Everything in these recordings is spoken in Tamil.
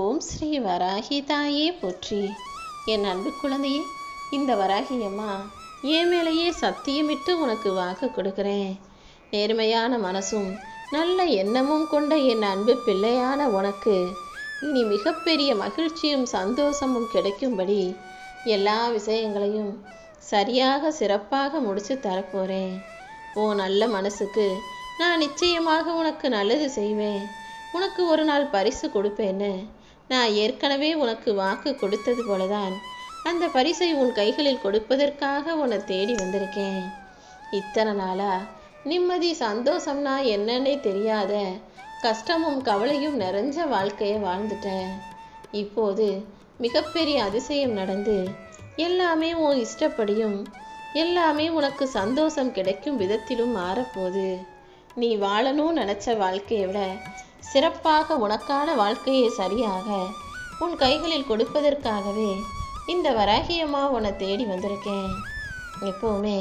ஓம் ஸ்ரீ வராகி தாயே போற்றி. என் அன்பு குழந்தையே இந்த வராகி அம்மா என் மேலேயே சத்தியமிட்டு உனக்கு வாக்கு கொடுக்குறேன். நேர்மையான மனசும் நல்ல எண்ணமும் கொண்ட என் அன்பு பிள்ளையான உனக்கு இனி மிகப்பெரிய மகிழ்ச்சியும் சந்தோஷமும் கிடைக்கும்படி எல்லா விஷயங்களையும் சரியாக சிறப்பாக முடித்து தரப்போகிறேன் ஓ நல்ல மனசுக்கு நான் நிச்சயமாக உனக்கு நல்லது செய்வேன். உனக்கு ஒரு நாள் பரிசு கொடுப்பேன்னு நான் ஏற்கனவே உனக்கு வாக்கு கொடுத்தது போலதான். அந்த பரிசை உன் கைகளில் கொடுப்பதற்காக உன்னை தேடி வந்திருக்கேன். இத்தனை நாளா நிம்மதி சந்தோஷம்னா என்னன்னே தெரியாத கஷ்டமும் கவலையும் நிறைஞ்ச வாழ்க்கையை வாழ்ந்துட்டேன். இப்போது மிகப்பெரிய அதிசயம் நடந்து எல்லாமே உன் இஷ்டப்படியும் எல்லாமே உனக்கு சந்தோஷம் கிடைக்கும் விதத்திலும் மாறப்போகுது. நீ வாழணும்னு நினச்ச வாழ்க்கையை விட சிறப்பாக உனக்கான வாழ்க்கையை சரியாக உன் கைகளில் கொடுப்பதற்காகவே இந்த வராகியம்மா உன்னை தேடி வந்திருக்கேன். எப்போவுமே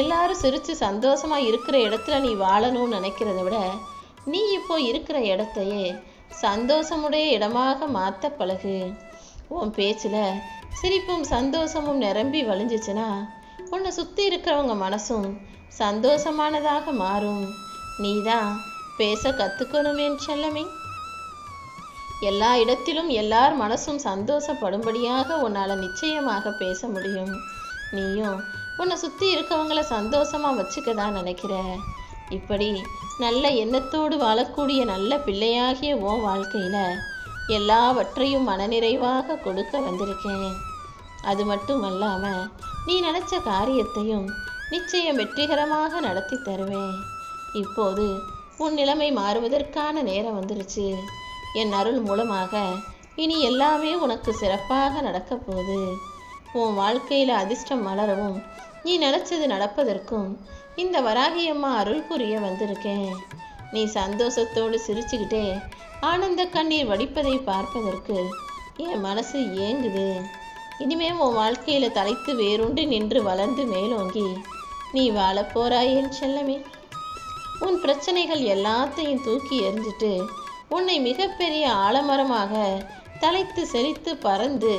எல்லாரும் சிரித்து சந்தோஷமாக இருக்கிற இடத்துல நீ வாழணும்னு நினைக்கிறத விட நீ இப்போ இருக்கிற இடத்தையே சந்தோஷமுடைய இடமாக மாற்ற பழகு. உன் பேச்சில் சிரிப்பும் சந்தோஷமும் நிரம்பி வழிஞ்சிச்சுன்னா உன்னை சுற்றி இருக்கிறவங்க மனசும் சந்தோஷமானதாக மாறும். நீதான் பேச கற்றுக்கணும் என் செல்லமே. எல்லா இடத்திலும் எல்லார் மனசும் சந்தோஷப்படும்படியாக உன்னால் நிச்சயமாக பேச முடியும். நீயும் உன்னை சுற்றி இருக்கவங்கள சந்தோஷமாக வச்சுக்க தான் நினைக்கிற? இப்படி நல்ல எண்ணத்தோடு வாழக்கூடிய நல்ல பிள்ளையாகிய ஓ வாழ்க்கையில் எல்லாவற்றையும் மனநிறைவாக கொடுக்க வந்திருக்கேன். அது மட்டும் அல்லாமல் நீ நினச்ச காரியத்தையும் நிச்சயம் வெற்றிகரமாக நடத்தி தருவேன். இப்போது உன் நிலைமை மாறுவதற்கான நேரம் வந்துருச்சு. என் அருள் மூலமாக இனி எல்லாமே உனக்கு சிறப்பாக நடக்கப் போகுது. உன் வாழ்க்கையில் அதிர்ஷ்டம் மலரவும் நீ நினச்சது நடப்பதற்கும் இந்த வராகியம்மா அருள் புரிய வந்திருக்கேன். நீ சந்தோஷத்தோடு சிரிச்சுக்கிட்டே ஆனந்த கண்ணீர் வடிப்பதை பார்ப்பதற்கு என் மனசு ஏங்குது. இனிமே உன் வாழ்க்கையில் தலைத்து வேறுண்டு நின்று வளர்ந்து மேலோங்கி நீ வாழப்போறாய் என் செல்லமே. உன் பிரச்சனைகள் எல்லாத்தையும் தூக்கி எறிஞ்சிட்டு உன்னை மிகப்பெரிய ஆலமரமாக தலைத்து செழித்து பறந்து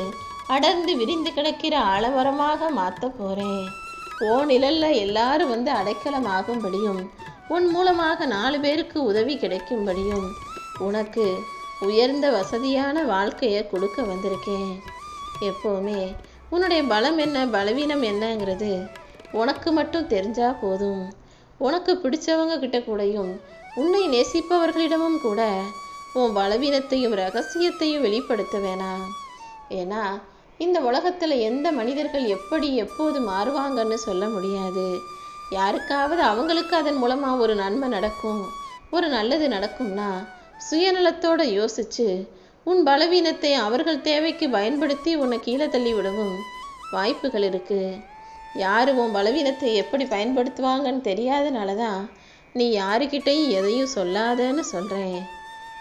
அடர்ந்து விரிந்து கிடக்கிற ஆலமரமாக மாற்ற போகிறேன் ஓ நிழல்ல எல்லாரும் வந்து அடைக்கலம் ஆகும்படியும் உன் மூலமாக நாலு பேருக்கு உதவி கிடைக்கும்படியும் உனக்கு உயர்ந்த வசதியான வாழ்க்கையை கொடுக்க வந்திருக்கேன். எப்போவுமே உன்னுடைய பலம் என்ன பலவீனம் என்னங்கிறது உனக்கு மட்டும் தெரிஞ்சா போதும். உனக்கு பிடிச்சவங்க கிட்ட கூடயும் உன்னை நேசிப்பவர்களிடமும் கூட உன் பலவீனத்தையும் ரகசியத்தையும் வெளிப்படுத்த வேணாம். ஏன்னா இந்த உலகத்தில் எந்த மனிதர்கள் எப்படி எப்போது மாறுவாங்கன்னு சொல்ல முடியாது. யாருக்காவது அவங்களுக்கு அதன் மூலமாக ஒரு நன்மை நடக்கும் ஒரு நல்லது நடக்கும்னா சுயநலத்தோட யோசிச்சு உன் பலவீனத்தை அவர்கள் தேவைக்கு பயன்படுத்தி உன்னை கீழே தள்ளி விடவும் வாய்ப்புகள் இருக்குது யார் உன் பலவீனத்தை எப்படி பயன்படுத்துவாங்கன்னு தெரியாதனால தான் நீ யாருக்கிட்டையும் எதையும் சொல்லாதன்னு சொல்கிறேன்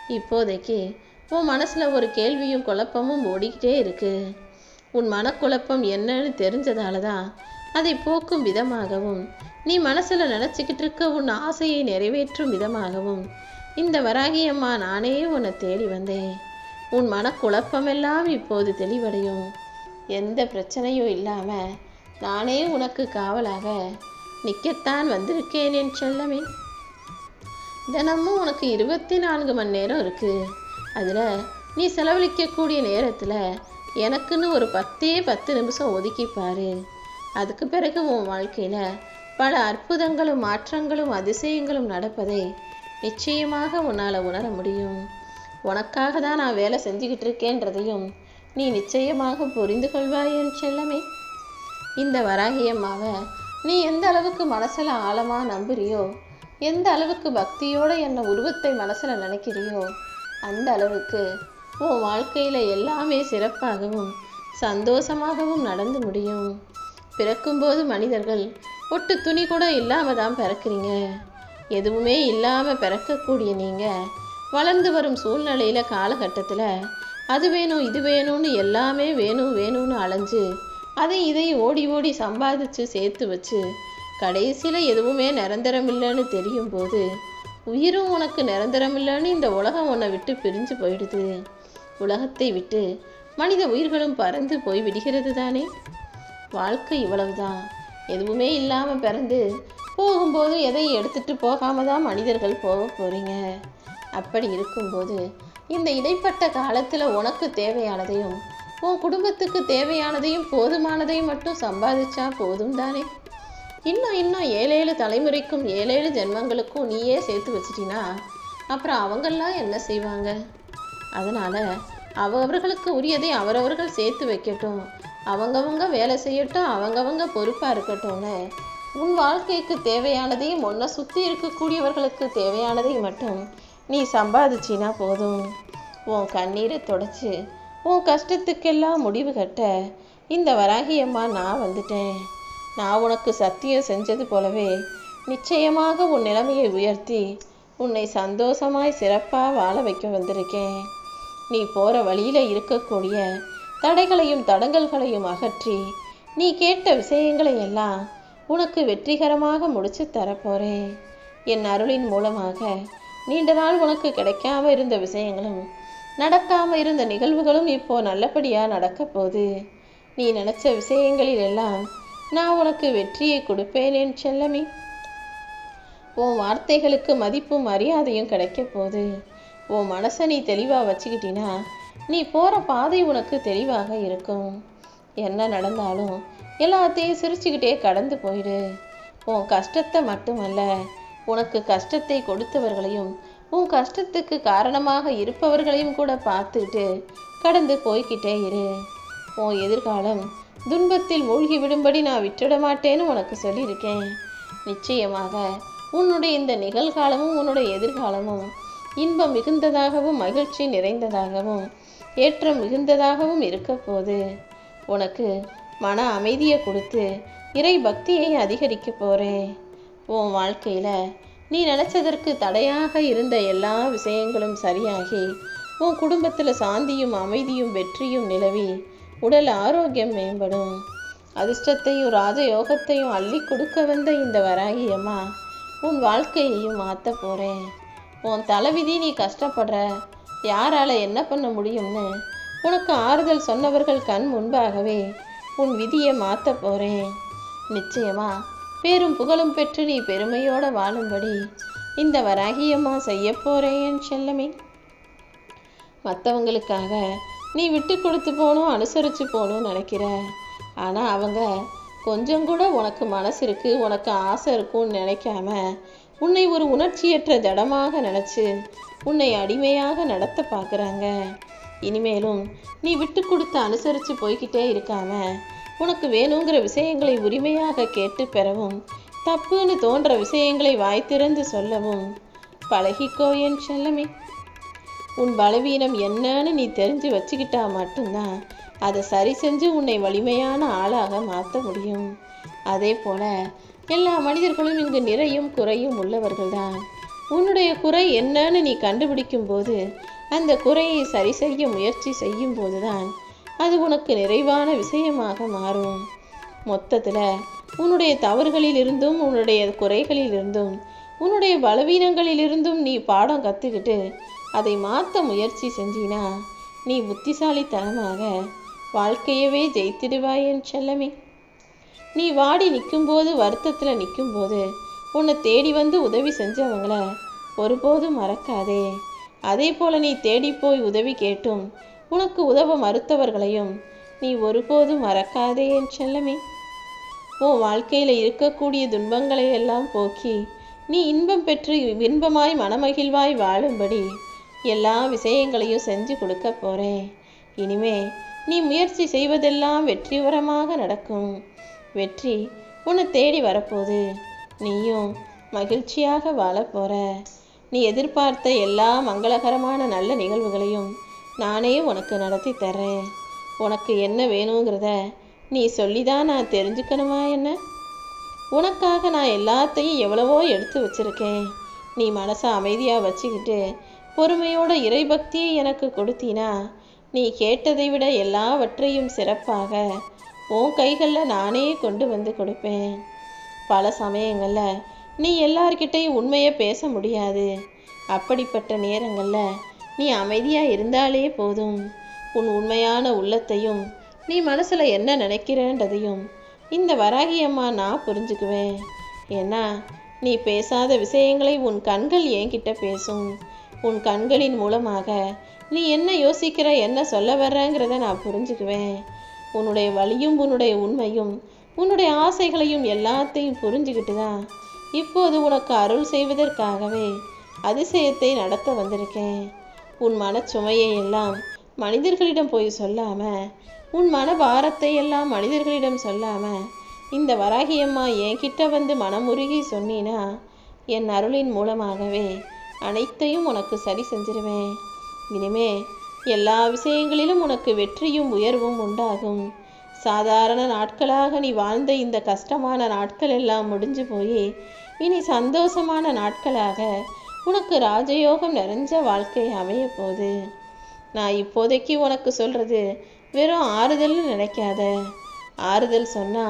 இப்போதைக்கு உன் மனசில் ஒரு கேள்வியும் குழப்பமும் ஓடிக்கிட்டே இருக்கு. உன் மனக்குழப்பம் என்னன்னு தெரிஞ்சதால தான் அதை போக்கும் விதமாகவும் நீ மனசில் நினச்சிக்கிட்டு இருக்க உன் ஆசையை நிறைவேற்றும் விதமாகவும் இந்த வராகியம்மா நானே உன்னை தேடி வந்தேன். உன் மனக்குழப்பமெல்லாம் இப்போது தெளிவடையும். எந்த பிரச்சனையும் இல்லாமல் நானே உனக்கு காவலாக நிற்கத்தான் வந்திருக்கேன் என் செல்லமே. தினமும் உனக்கு இருபத்தி நான்கு மணி நேரம் இருக்குது அதில் நீ செலவழிக்கக்கூடிய நேரத்தில் எனக்குன்னு ஒரு பத்தே பத்து நிமிஷம் ஒதுக்கிப்பாரு அதுக்கு பிறகு உன் வாழ்க்கையில் பல அற்புதங்களும் மாற்றங்களும் அதிசயங்களும் நடப்பதை நிச்சயமாக உன்னால் உணர முடியும். உனக்காக தான் நான் வேலை செஞ்சுக்கிட்டு இருக்கேன்றதையும் நீ நிச்சயமாக புரிந்து கொள்வாய் என் செல்லமே. இந்த வராகியம்மாவை நீ எந்த அளவுக்கு மனசில் ஆழமாக நம்புறியோ எந்த அளவுக்கு பக்தியோட என்னை உருவத்தை மனசில் நினைக்கிறியோ அந்த அளவுக்கு உன் வாழ்க்கையில் எல்லாமே சிறப்பாகவும் சந்தோஷமாகவும் நடந்து முடியும். பிறக்கும்போது மனிதர்கள் ஒட்டு துணி கூட இல்லாமல் தான் பிறக்கிறீங்க. எதுவுமே இல்லாமல் பிறக்கக்கூடிய நீங்கள் வளர்ந்து வரும் சூழ்நிலையில் காலகட்டத்தில் அது வேணும் இது வேணும்னு எல்லாமே வேணும் வேணும்னு அலைஞ்சு அதை இதை ஓடி ஓடி சம்பாதிச்சு சேர்த்து வச்சு கடைசியில் எதுவுமே நிரந்தரம் இல்லைன்னு தெரியும் போது உயிரும் உனக்கு நிரந்தரம் இல்லைன்னு இந்த உலகம் உன்னை விட்டு பிரிஞ்சு போயிடுது. உலகத்தை விட்டு மனித உயிர்களும் பறந்து போய் விடுகிறது தானே? வாழ்க்கை இவ்வளவுதான். எதுவுமே இல்லாமல் பிறந்து போகும்போது எதையும் எடுத்துட்டு போகாம தான் மனிதர்கள் போக போறீங்க? அப்படி இருக்கும்போது இந்த இடைப்பட்ட காலத்தில் உனக்கு தேவையானதையும் உன் குடும்பத்துக்கு தேவையானதையும் போதுமானதையும் மட்டும் சம்பாதிச்சா போதும் தானே. இன்னும் இன்னும் ஏழேழு தலைமுறைக்கும் ஏழேழு ஜென்மங்களுக்கும் நீயே சேர்த்து வச்சிட்டினா அப்புறம் அவங்கெல்லாம் என்ன செய்வாங்க? அதனால் அவரவர்களுக்கு உரியதை அவரவர்கள் சேர்த்து வைக்கட்டும். அவங்கவங்க வேலை செய்யட்டும் அவங்கவங்க பொறுப்பாக இருக்கட்டும்னு. உன் வாழ்க்கைக்கு தேவையானதையும் உன்னை சுற்றி இருக்கக்கூடியவர்களுக்கு தேவையானதையும் மட்டும் நீ சம்பாதிச்சினா போதும். உன் கண்ணீரை தொடச்சி உன் கஷ்டத்துக்கெல்லாம் முடிவு கட்ட இந்த வராகியம்மா நான் வந்துட்டேன். நான் உனக்கு சத்தியம் செஞ்சது போலவே நிச்சயமாக உன் நிலைமையை உயர்த்தி உன்னை சந்தோஷமாய் சிறப்பாக வாழ வைக்க வந்திருக்கேன். நீ போகிற வழியில் இருக்கக்கூடிய தடைகளையும் தடங்கல்களையும் அகற்றி நீ கேட்ட விஷயங்களை எல்லாம் உனக்கு வெற்றிகரமாக முடிச்சு தரப்போறேன். என் அருளின் மூலமாக நீண்ட நாள் உனக்கு கிடைக்காம இருந்த விஷயங்களும் நடக்காம இருந்த நிகழ்வுகளும் இப்போ நல்லபடியா நடக்க போகுது நீ நினைச்ச விஷயங்களில் எல்லாம் நான் உனக்கு வெற்றியை கொடுப்பேனேன் செல்லமே. உன் வார்த்தைகளுக்கு மதிப்பும் மரியாதையும் கிடைக்க போகுது உன் மனசை நீ தெளிவாக வச்சுக்கிட்டினா நீ போகிற பாதை உனக்கு தெளிவாக இருக்கும். என்ன நடந்தாலும் எல்லாத்தையும் சிரிச்சுக்கிட்டே கடந்து போயிடு. உன் கஷ்டத்தை மட்டுமல்ல உனக்கு கஷ்டத்தை கொடுத்தவர்களையும் உன் கஷ்டத்துக்கு காரணமாக இருப்பவர்களையும் கூட பார்த்துக்கிட்டு கடந்து போய்கிட்டே இரு. உன் எதிர்காலம் துன்பத்தில் மூழ்கி விடும்படி நான் விட்டுட மாட்டேன்னு உனக்கு சொல்லியிருக்கேன். நிச்சயமாக உன்னுடைய இந்த நிகழ்காலமும் உன்னுடைய எதிர்காலமும் இன்பம் மிகுந்ததாகவும் மகிழ்ச்சி நிறைந்ததாகவும் ஏற்றம் மிகுந்ததாகவும் இருக்கப்போது உனக்கு மன அமைதியை கொடுத்து இறை பக்தியை அதிகரிக்க போறேன். உன் வாழ்க்கையில நீ நினைச்சதற்கு தடையாக இருந்த எல்லா விஷயங்களும் சரியாகி உன் குடும்பத்தில் சாந்தியும் அமைதியும் வெற்றியும் நிலவி உடல் ஆரோக்கியம் மேம்படும். அதிர்ஷ்டத்தையும் ராஜயோகத்தையும் அள்ளி கொடுக்க வந்த இந்த வராகியம்மா உன் வாழ்க்கையையும் மாற்ற போகிறேன் உன் தலைவிதி நீ கஷ்டப்படுற. யாரால என்ன பண்ண முடியும்னு உனக்கு ஆறுதல் சொன்னவர்கள் கண் முன்பாகவே உன் விதியை மாற்ற போகிறேன் நிச்சயமா பேரும் புகழும் பெற்று நீ பெருமையோட வாழும்படி இந்த வராகியம்மா செய்ய போகிறேன் செல்லமே. மற்றவங்களுக்காக நீ விட்டு கொடுத்து போகணும் அனுசரித்து போகணும்னு நினைக்கிற. ஆனால் அவங்க கொஞ்சம் கூட உனக்கு மனசு இருக்கு உனக்கு ஆசை இருக்கும்னு நினைக்காம உன்னை ஒரு உணர்ச்சியற்ற ஜடமாக நினச்சி உன்னை அடிமையாக நடத்த பார்க்குறாங்க இனிமேலும் நீ விட்டு கொடுத்து அனுசரித்து போய்கிட்டே இருக்காம உனக்கு வேணுங்கிற விஷயங்களை உரிமையாக கேட்டு பெறவும் தப்புன்னு தோன்ற விஷயங்களை வாய் திறந்து சொல்லவும். பழகிக்கோ என் செல்லமே. உன் பலவீனம் என்னன்னு நீ தெரிஞ்சு வச்சுக்கிட்டா மட்டும்தான் அதை சரி செஞ்சு உன்னை வலிமையான ஆளாக மாற்ற முடியும். அதே போல எல்லா மனிதர்களும் இங்கு நிறையும் குறையும் உள்ளவர்கள்தான் உன்னுடைய குறை என்னன்னு நீ கண்டுபிடிக்கும் போது அந்த குறையை சரி செய்ய முயற்சி செய்யும் போதுதான் அது உனக்கு நிறைவான விஷயமாக மாறும். மொத்தத்தில் உன்னுடைய தவறுகளிலிருந்தும் உன்னுடைய குறைகளிலிருந்தும் உன்னுடைய பலவீனங்களிலிருந்தும் நீ பாடம் கற்றுக்கிட்டு அதை மாற்ற முயற்சி செஞ்சினா நீ புத்திசாலித்தனமாக வாழ்க்கையவே ஜெயித்திடுவாய் என் செல்லமே. நீ வாடி நிற்கும்போது வருத்தத்தில் நிற்கும்போது உன்னை தேடி வந்து உதவி செஞ்சவங்கள ஒருபோதும் மறக்காதே. அதே போல் நீ தேடி போய் உதவி கேட்டும் உனக்கு உதவ மறுத்தவர்களையும் நீ ஒருபோதும் மறக்காதே என் செல்லமே. உன் வாழ்க்கையில் இருக்கக்கூடிய துன்பங்களை எல்லாம் போக்கி நீ இன்பம் பெற்று இன்பமாய் மனமகிழ்வாய் வாழும்படி எல்லா விஷயங்களையும் செஞ்சு கொடுக்க போறேன் இனிமே நீ முயற்சி செய்வதெல்லாம் வெற்றிகரமாக நடக்கும். வெற்றி உன்னை தேடி வரப்போகுது. நீயும் மகிழ்ச்சியாக வாழப் போற. நீ எதிர்பார்த்த எல்லா மங்களகரமான நல்ல நிகழ்வுகளையும் நானே உனக்கு நடத்தி தர்றேன். உனக்கு என்ன வேணுங்கிறத நீ சொல்லிதான் நான் தெரிஞ்சுக்கணுமா என்ன? உனக்காக நான் எல்லாத்தையும் எவ்வளவோ எடுத்து வச்சிருக்கேன். நீ மனசை அமைதியாக வச்சுக்கிட்டு பொறுமையோட இறைபக்தியை எனக்கு கொடுத்தினா நீ கேட்டதை விட எல்லாவற்றையும் சிறப்பாக உன் கைகளில் நானே கொண்டு வந்து கொடுப்பேன். பல சமயங்களில் நீ எல்லார்கிட்டையும் உண்மையை பேச முடியாது. அப்படிப்பட்ட நேரங்களில் நீ அமைதியா இருந்தாலே போதும். உன் உண்மையான உள்ளத்தையும் நீ மனசுல என்ன நினைக்கிறேன்றதையும் இந்த வராகியம்மா நான் புரிஞ்சுக்குவேன். ஏன்னா நீ பேசாத விஷயங்களை உன் கண்கள் என்கிட்ட பேசும். உன் கண்களின் மூலமாக நீ என்ன யோசிக்கிற என்ன சொல்ல வர்றங்கிறத நான் புரிஞ்சுக்குவேன். உன்னுடைய வழியும் உன்னுடைய உண்மையும் உன்னுடைய ஆசைகளையும் எல்லாத்தையும் புரிஞ்சுக்கிட்டு தான் இப்போது உனக்கு அருள் செய்வதற்காகவே அதிசயத்தை நடத்த வந்திருக்கேன். உன் மனச்சுமையை எல்லாம் மனிதர்களிடம் போய் சொல்லாம உன் மன பாரத்தை எல்லாம் மனிதர்களிடம் சொல்லாம இந்த வராகியம்மா என்கிட்ட வந்து மனமுருகி சொன்னினா என் அருளின் மூலமாகவே அனைத்தையும் உனக்கு சரி செஞ்சிருவேன். இனிமே எல்லா விஷயங்களிலும் உனக்கு வெற்றியும் உயர்வும் உண்டாகும். சாதாரண நாட்களாக நீ வாழ்ந்த இந்த கஷ்டமான நாட்கள் எல்லாம் முடிஞ்சு போய் இனி சந்தோஷமான நாட்களாக உனக்கு ராஜயோகம் நிறைஞ்ச வாழ்க்கை அமைய போகுது நான் இப்போதைக்கு உனக்கு சொல்றது வெறும் ஆறுதல்னு நினைக்காத. ஆறுதல் சொன்னா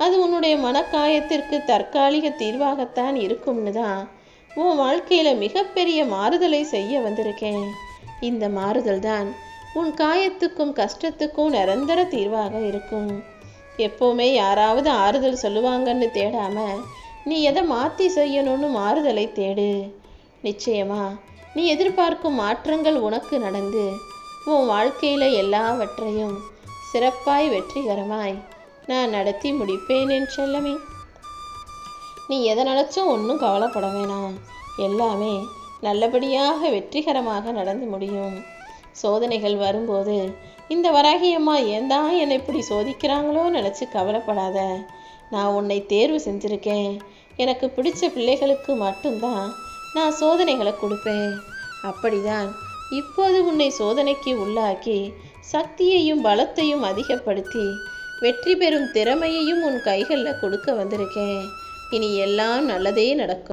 அது உன்னுடைய மனக்காயத்திற்கு தற்காலிக தீர்வாகத்தான் இருக்கும்னு தான். உன் வாழ்க்கையில மிகப்பெரிய மாறுதலை செய்ய வந்திருக்கேன். இந்த மாறுதல் தான் உன் காயத்துக்கும் கஷ்டத்துக்கும் நிரந்தர தீர்வாக இருக்கும். எப்போவுமே யாராவது ஆறுதல் சொல்லுவாங்கன்னு தேடாம நீ எதை மாற்றி செய்யணும்னு மாறுதலை தேடு. நிச்சயமா. நீ எதிர்பார்க்கும் மாற்றங்கள் உனக்கு நடந்து உன் வாழ்க்கையில எல்லாவற்றையும் சிறப்பாய் வெற்றிகரமாய் நான் நடத்தி முடிப்பேன் என் செல்லமே. நீ எதை நினச்சும் ஒன்றும் கவலைப்பட வேணாம். எல்லாமே நல்லபடியாக வெற்றிகரமாக நடந்து முடியும். சோதனைகள் வரும்போது இந்த வராகியம்மா ஏன் தான் என்னை இப்படி சோதிக்கிறாங்களோ நினச்சி கவலைப்படாத. நான் உன்னை தேர்வு செஞ்சுருக்கேன். எனக்கு பிடிச்ச பிள்ளைகளுக்கு மட்டும்தான் நான் சோதனைகளை கொடுப்பேன். அப்படிதான் இப்போது உன்னை சோதனைக்கு உள்ளாக்கி சக்தியையும் பலத்தையும் அதிகப்படுத்தி வெற்றி பெறும் திறமையையும் உன் கைகளில் கொடுக்க வந்திருக்கேன். இனி எல்லாம் நல்லதே நடக்கும்.